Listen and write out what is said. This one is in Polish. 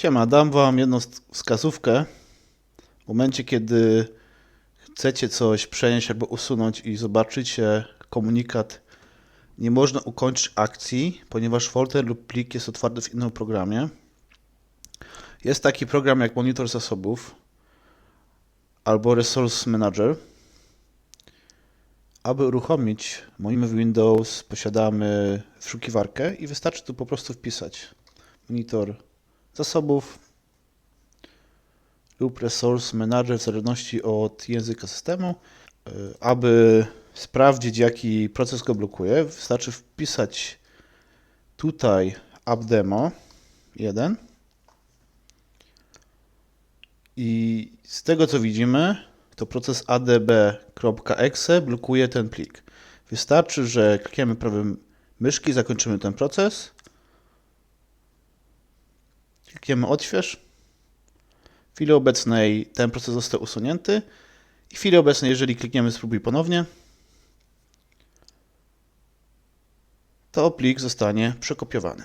Siema, dam wam jedną sk- wskazówkę. W momencie, kiedy chcecie coś przenieść albo usunąć i zobaczycie komunikat, nie można ukończyć akcji, ponieważ folder lub plik jest otwarty w innym programie. Jest taki program jak Monitor Zasobów albo Resource Manager. Aby uruchomić Monitor Windows, posiadamy wyszukiwarkę i wystarczy tu po prostu wpisać monitor zasobów lub Resource Manager w zależności od języka systemu. Y, Aby sprawdzić, jaki proces go blokuje, wystarczy wpisać tutaj appdemo 1 i z tego co widzimy, to proces adb.exe blokuje ten plik. Wystarczy, że klikniemy prawym myszki, zakończymy ten proces. Klikniemy odśwież. W chwili obecnej ten proces został usunięty. I w chwili obecnej, jeżeli klikniemy spróbuj ponownie, to plik zostanie przekopiowany.